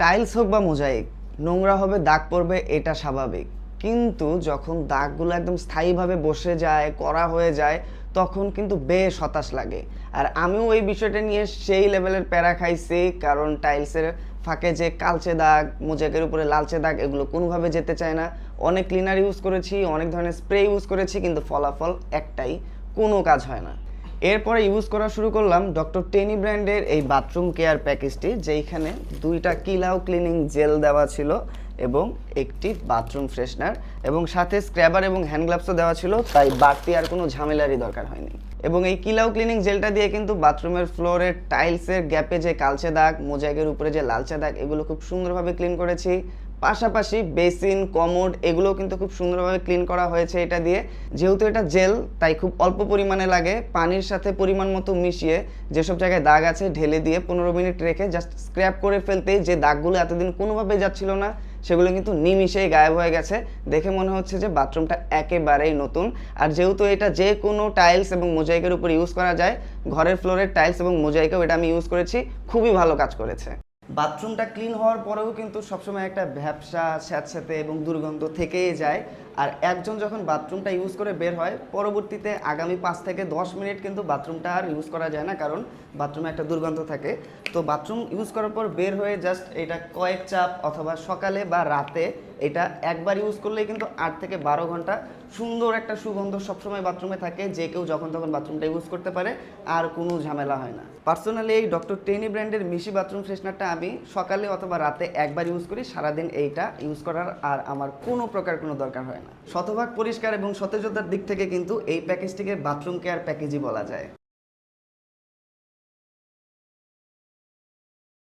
Tiles হোক বা mosaic, নোংরা হবে, দাগ পড়বে, এটা স্বাভাবিক। কিন্তু যখন দাগগুলো একদম স্থায়ীভাবে বসে যায়, করা হয়ে যায়, তখন কিন্তু বেশ হতাশ লাগে। আর আমিও এই বিষয়টা নিয়ে সেই লেভেলের প্যারা খাইছি, কারণ টাইলসের ফাঁকে যে কালচে দাগ মোজাকের উপরে লালচে দাগ, এগুলো কোনোভাবে যেতে চায় না। অনেক ক্লিনার ইউজ করেছি, অনেক ধরনের স্প্রে ইউজ করেছি, কিন্তু ফলাফল একটাই, কোনো কাজ হয় না। এরপরে ইউজ করা শুরু করলাম ডক্টর টেনি ব্র্যান্ডের এই বাথরুম কেয়ার প্যাকেজটি যেইখানে দুইটা কিলাও ক্লিনিং জেল দেওয়া ছিল এবং একটি বাথরুম ফ্রেশনার এবং সাথে স্ক্র্যাবার এবং হ্যান্ড গ্লাভসও দেওয়া ছিল, তাই বাড়তি আর কোনো ঝামেলারই দরকার হয়নি। এবং এই কিলাও ক্লিনিং জেলটা দিয়ে কিন্তু বাথরুমের ফ্লোরের টাইলসের গ্যাপে যে কালচে দাগ মোজাইকের উপরে যে লালচে দাগ, এগুলো খুব সুন্দরভাবে ক্লিন করেছি। পাশাপাশি বেসিন, কমোড এগুলো কিন্তু খুব সুন্দরভাবে ক্লিন করা হয়েছে এটা দিয়ে। যেহেতু এটা জেল, তাই খুব অল্প পরিমাণে লাগে। পানির সাথে পরিমাণ মতো মিশিয়ে যেসব জায়গায় দাগ আছে ঢেলে দিয়ে পনেরো মিনিট রেখে জাস্ট স্ক্র্যাপ করে ফেলতেই যে দাগগুলো এতদিন কোনোভাবে যাচ্ছিল না, সেগুলো কিন্তু নিমিশেই গায়েব হয়ে গেছে। দেখে মনে হচ্ছে যে বাথরুমটা একেবারেই নতুন। আর যেহেতু এটা যে কোনো টাইলস এবং মোজাইকের উপর ইউজ করা যায়, ঘরের ফ্লোরের টাইলস এবং মোজাইকেও এটা আমি ইউজ করেছি, খুবই ভালো কাজ করেছে। বাথরুমটা ক্লিন হওয়ার পরেও কিন্তু সবসময় একটা ভ্যাবসা স্যাঁতস্যাঁতে এবং দুর্গন্ধ থেকেই যায়। আর একজন যখন বাথরুমটা ইউজ করে বের হয়, পরবর্তীতে আগামী পাঁচ থেকে দশ মিনিট কিন্তু বাথরুমটা আর ইউজ করা যায় না, কারণ বাথরুমে একটা দুর্গন্ধ থাকে। তো বাথরুম ইউজ করার পর বের হয়ে জাস্ট এটা কয়েক চাপ অথবা সকালে বা রাতে এটা একবার ইউজ করলেই কিন্তু আট থেকে বারো ঘণ্টা সুন্দর একটা সুগন্ধ সবসময় বাথরুমে থাকে, যে কেউ যখন তখন বাথরুমটা ইউজ করতে পারে, আর কোনো ঝামেলা হয় না। পার্সোনালি এই ডক্টর টেনি ব্র্যান্ডের মিশি বাথরুম ফ্রেশনারটা আমি সকালে অথবা রাতে একবার ইউজ করি, সারাদিন এইটা ইউজ করার আর আমার কোনো প্রকার কোনো দরকার হয় না। শতভাগ পরিষ্কার এবং সতেজতার দিক থেকে কিন্তু এই প্যাকেজটিকে বাথরুম কেয়ার প্যাকেজই বলা যায়।